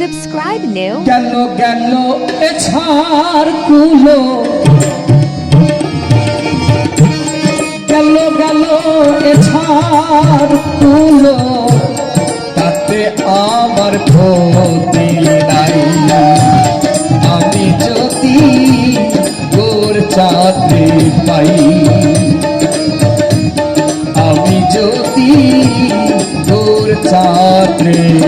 Subscribe now. গেল গেল এছার কুলো। গেল গেল এছার কুলো। তাতে আমার ক্ষতি নাই। আমি যদি গোর চাকরি পাই গোর চাকরি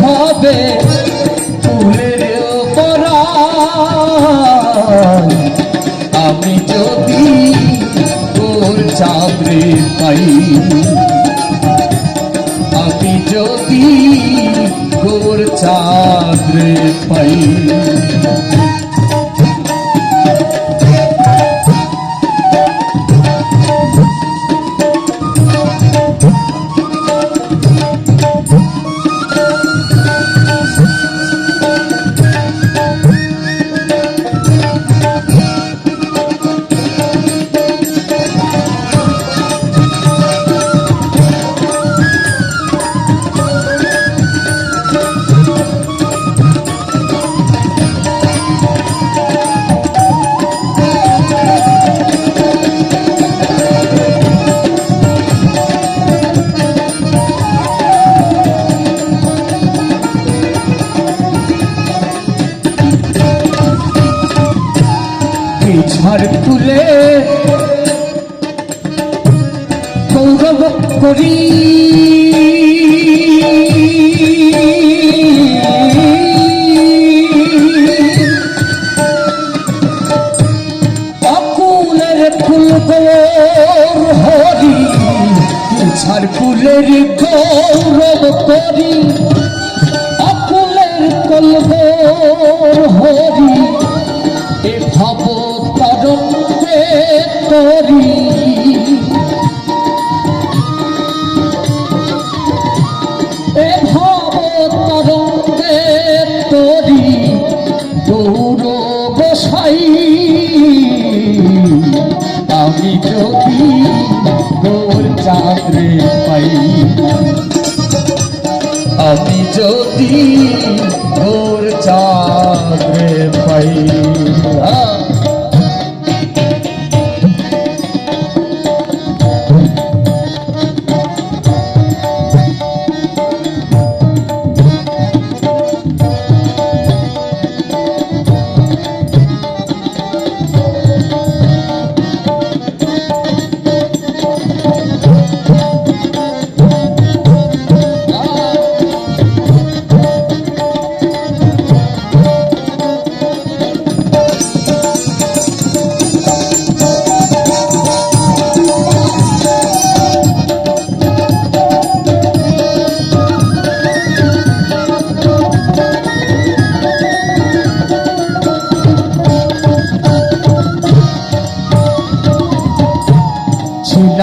ভাবে ফুলের আমি যদি তোর চাকরি পাই আমি যদি তোর চাকরি পাই। তুলে গৌরব করি। অকুলের গৌরব করি। অকুলের কলবর হরি এ তরি এ ভাব দৌড় বসাই আমি যদি তোর চাকরে পাই, আমি যদি তোর চাঁদরে পাই।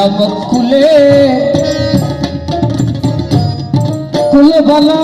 জগৎ কুলে কুলে বলা।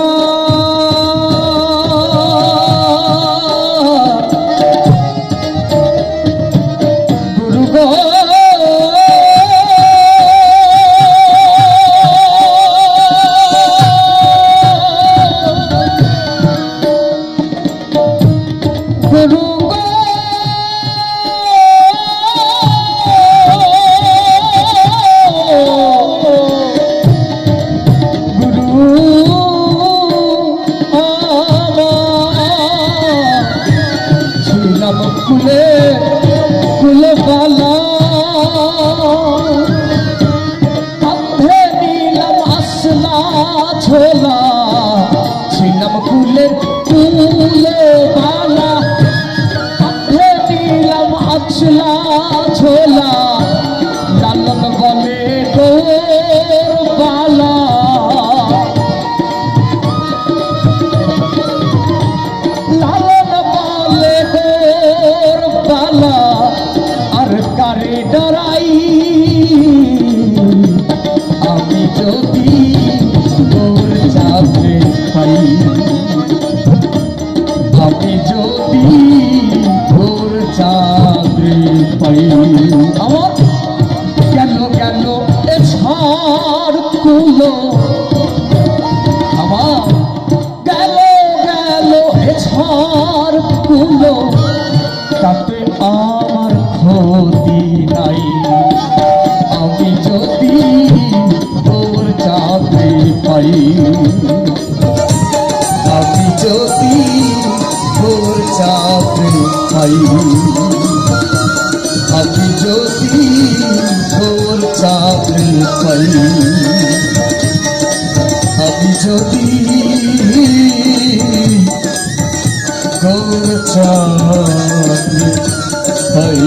ছোলা। ছিলাম কুলে কুলে বালা কাঁধে নিলাম আসলা ছোলা। লালন বলে বালা লালন পাই আমি যদি তোর চাকরি পাই আমি যদি তোর চাকরি পাই আমি যদি গৌর চাঁদ পাই